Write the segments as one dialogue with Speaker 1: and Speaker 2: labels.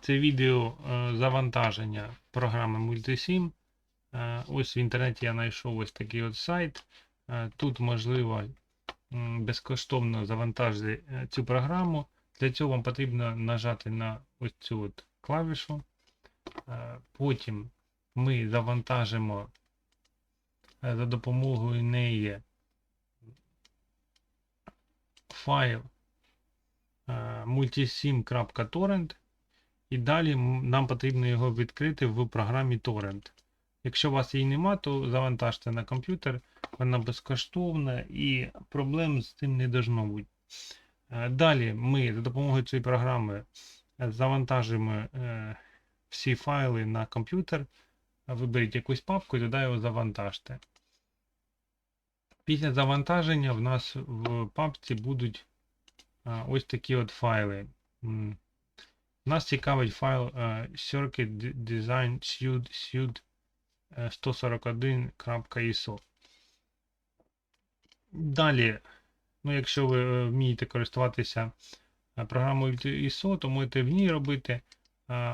Speaker 1: Це відео е, завантаження програми Multisim. Е, Ось в інтернеті я знайшов ось такий от сайт. Е, Тут можливо безкоштовно завантажити цю програму. Для цього вам потрібно нажати на ось цю от клавішу. Потім ми завантажимо за допомогою неї файл multisim.torrent і далі нам потрібно його відкрити в програмі Torrent. Якщо у вас її нема, то завантажте на комп'ютер, вона безкоштовна і проблем з цим не должно бути. Е, Далі ми за допомогою цієї програми е, завантажимо е, всі файли на комп'ютер, виберіть якусь папку і туди його завантажте. Після завантаження в нас в папці будуть ось такі от файли. Нас цікавить файл е, Circuit Design Suite, Suite е, 141.iso. Далі, ну, якщо ви е, вмієте користуватися програмою ISO, то можете в ній робити.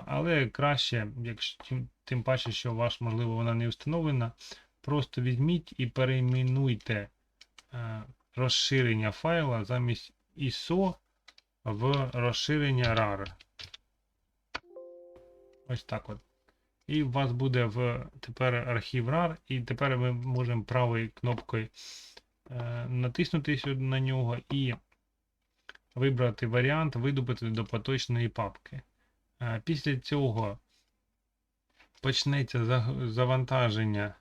Speaker 1: Але краще, якщо тим, паче, що у вас, можливо, вона не встановлена, просто візьміть і перейменуйте розширення файла замість ISO в розширення RAR. Ось так от. І у вас буде в тепер архів RAR, і тепер ми можемо правою кнопкою е, натиснути на нього і вибрати варіант видобути до поточної папки. Е, Після цього почнеться завантаження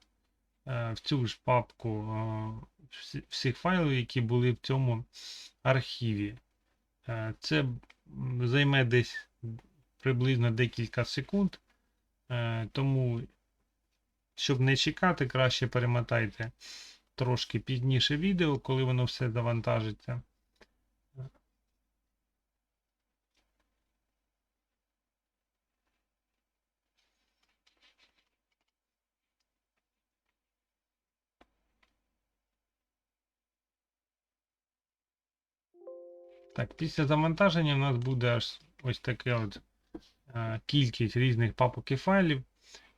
Speaker 1: е, в цю ж папку е, всіх файлів, які були в цьому архіві. Е, Це займе десь приблизно декілька секунд. Е, Тому, щоб не чекати, краще перемотайте трошки пізніше відео, коли воно все завантажиться. Так, після завантаження в нас буде аж ось така от кількість різних папок і файлів.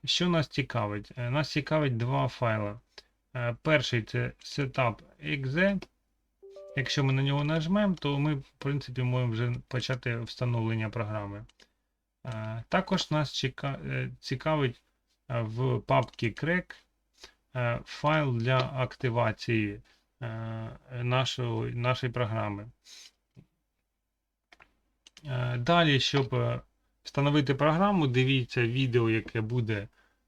Speaker 1: Що нас цікавить? Е, Нас цікавить два файли. Е, Перший це setup.exe. Якщо ми на нього нажмемо, то ми, в принципі, можемо вже почати встановлення програми. Е, Також нас е, цікавить е, в папці crack е, файл для активації е, нашої програми. Е, Далі, щоб е, встановити програму, дивіться відео, яке буде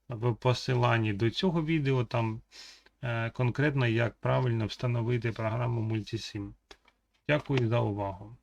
Speaker 1: в посиланні до цього відео, там е, конкретно як правильно встановити програму Multisim. Дякую за увагу.